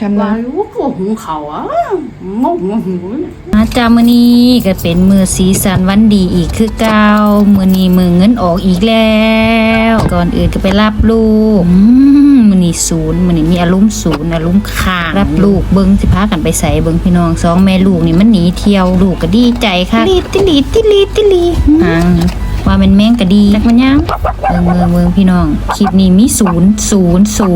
ทำว่านะรู้ก็หุงเขาวอะงงงหูเนี่ยอาจามื้อนี้ก็เป็นมือสีสันวันดีอีกคือเก่ามื้อนี้มือเงินออกอีกแล้ว ก่อนอื่นก็ไปรับลูกอืมมื้อนี้ศูนย์มื้อนี้มีอารมณ์ศูนย์อารมณ์ค้างรับลูกเบิ่งสิพากันไปใส่เบิ่งพี่น้องสองแม่ลูกนี่มันหนีเที่ยวลูกก็ดีใจค่ะลีติลีติลีติลีอ่าง ว่าเป็นแม่งก็ดีจักมันยังเมืองเมืองเมืองพี่น้องคลิปนี้มีศูนย์ศูนย์ศู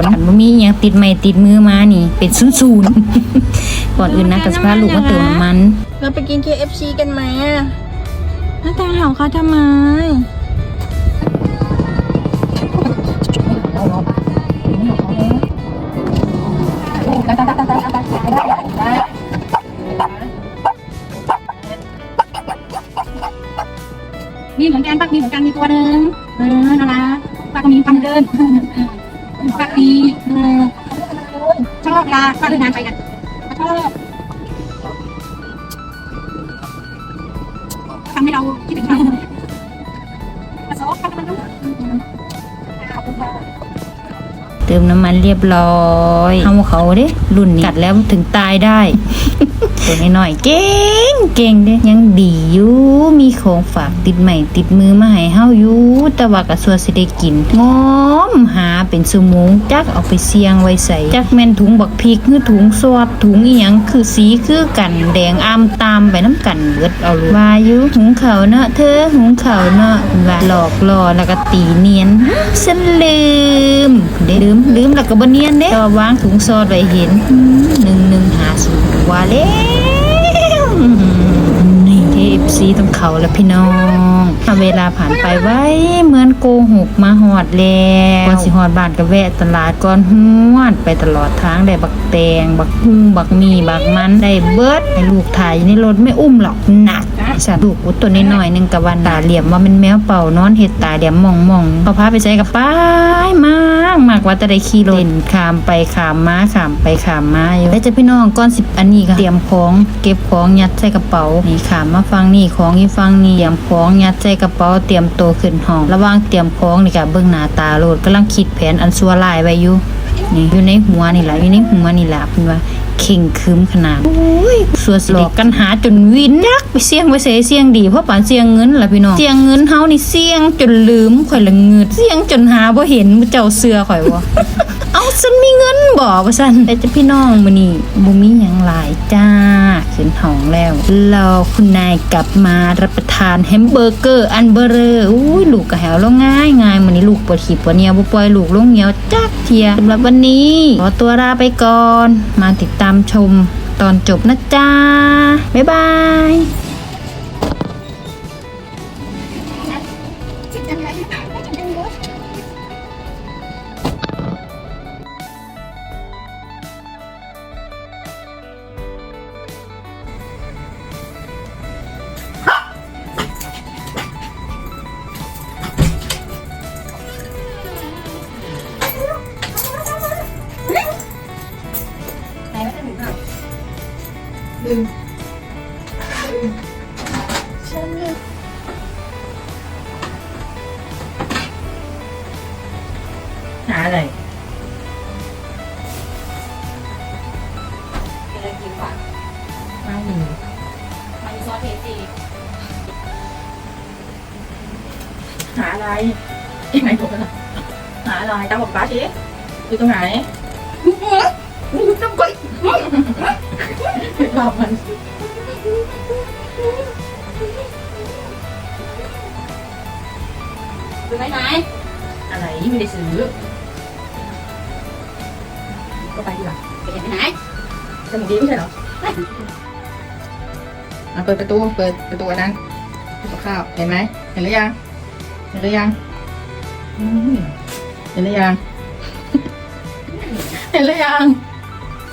นย์มันมีหยังติดไม้ติดมือมานี่ เป็นศูนย์ศูนย์ก่อนอื่นนะก็สิพาลูกมาเติมน้ำมัน เราไปกิน KFC กันไหมอะหน้าตาเห่าเขาทำไม มีเหมือนกันปักมีเหมือนกันมีตัวหนึ่งเออน่ารักปักมีพันเดินปักดีเออชอบลาปักเดินทางไปกันชอบทำให้เราคิดถึงเขาประสบการณ์มันรู้ขอบคุณค่ะเติมน้ำมันเรียบร้อยเอาเขาเด้รุ่นนี้กัดแล้วถึงตายได้ ตัวน้อยๆเก่งเก่งเด้ยังดีอยู่มีของฝากติดใหม่ติดมือมาให้เฮาอยู่แต่ว่ากระสัวสิได้กินงอมหาเป็นสมงจักเอาไปเสียงไว้ใส่จักแม่นถุงบักพริกหรือถุงซอสถุงอีหยังคือสีคือกันแดงอ้ำตามไปน้ำกันเบิดเอาเลยว่าอยู่หุงเขาเนาะเธอหุงเขาเนาะว่าหลอกล่อแล้วก็ตีเนียนฉันลืมได้ลืมลืมแล้วก็บ่เนียนเด้ต่ว่างถุงซอสไว้เห็นหนึ่งหนึ่งหาศูนย์ว่าแล้ว นี่ ต้องเขาแล้วพี่น้องเวลาผ่านไปไว้เหมือนโกหกมาหอดแล้วก่อนสิหอดบ้านก็แวะตลาดก่อนหวดไปตลอดทางได้บักแตง บักฮุ่งบักมีบักมันได้เบิดให้ลูกถ่ายในรถไม่อุ้มหรอกหนัก สัตว์ลูกอุดตัวน้อยๆหนึงกับวันตาเหลี่ยมว่ามันแมวเป่านอนเห็ดตาเหลี่ยมมองมองเขาพาไปใส่กับป้ายมากมากว่าจะได้ขี่รถเล่นขามไปขามมาขามไปขามมาอยู่แล้วจะพี่น้องก้อนสิบอันนี้ก็เตรียมของเก็บของยัดใส่กระเป๋านี่ขามมาฟังนี่ของอีฟังนี่เตรียมของยัดใส่กระเป๋าเตรียมโตขึ้นห้อง ระว่างเตรียมของนี่ก็เบิ่งหน้าตาโลดกำลังคิดแผนอันซัวลายไว้อยู่นี่อยู่ในหัวนี่แหละอยู่ในหัวนี่แหละเพิ่นว่า เข่งคืมขนาดโอ้ยสัวสลอกกันหาจนวินยักไปเสี่ยงไปเสยเสี่ยงดีเพราะปานเสี่ยงเงินล่ะพี่น้องเสี่ยงเงินเฮานี่เสี่ยงจนลืมข่อยละเงืดเสี่ยงจนหาบ่เห็นเจ้าเสือข่อยบ่เอา ฉันมีเงินบ่ว่าซั่นแต่จะพี่น้องมือนี้บ่มีหยังหลายจ้าขึ้นห้องแล้วรอคุณนายกลับมารับประทานแฮมเบอร์เกอร์อันเบอร์เรออุ้ยลูกก็แหวลงง่ายง่ายมือนี้ลูกปวดขี้ปวดเหนียวบ่ปล่อยลูกลงเหนียวจักเทียสำหรับวันนี้ขอตัวลาไปก่อน มาติดตามชมตอนจบนะจ้าบ๊ายบาย หาอะไรไม่มีมันซอสเทจีหาอะไรยังไงผมล่ะหาอะไรตามบอกป้าชี้อยู่ตรงไหน ต้องไปรอบมันซื้อไหมไหมอะไรไม่ได้ซื้อ ก็ไปดีกว่าไปเห็นไปไหนจมูกดีไม่ใช่เหรออะเปิดประตู เปิดประตูอันนั้นกับข้าว เห็นไหม เห็นหรือยัง เห็นหรือยัง เห็นหรือยัง เห็นหรือยัง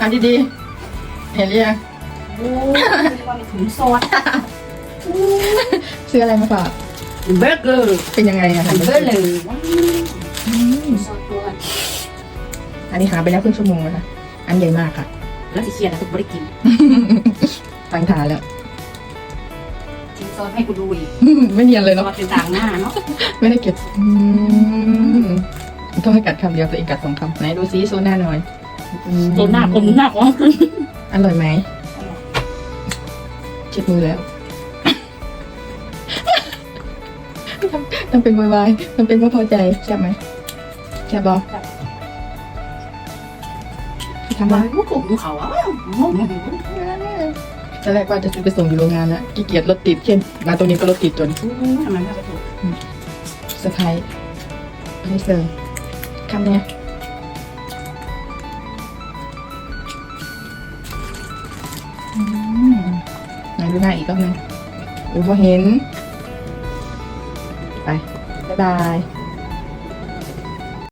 อ่านดีๆเห็นหรือยังโอ้ยว่ามีถุงซอสซื้ออะไรมาฝากเบเกอร์เป็นยังไงอะเบอร์เลยซอสตัวอันนี้หาไปแล้วครึ่งชั่วโมงแล้วนะอันใหญ่มากค่ะ แล้วสิเครียดนะคุณบริกินฟังทานแล้วทิ้งซอสให้กูดูอีกไม่เนียนเลยซอเนาะสเป็นต่างหน้าเนาะไม่ได้เก็บอืมต้องให้กัดคำเดียวตัวเองกัดสองคำไหนดูซิโซน่าหน่อย โดนหน้าคนหน้าของขึ้นอร่อยไหมเช็ดมือแล้วทำเป็นวายๆทำเป็นไม่พอใจใช่บไหมใช่บอทำไมมันก็หุงเขาอะงงตอนแรกว่าจะซื้อไปส่งอยู่โรงงานแล้วขี้เกียจรถติดเช่นมาตรงนี้ก็รถติดจนทำไมไม่ไปถูกสะพายให้เซอร์คำเนี้ย อืมไหนดูหน้าอีกรอบหนึงอูพอเห็น ไป บ๊ายบาย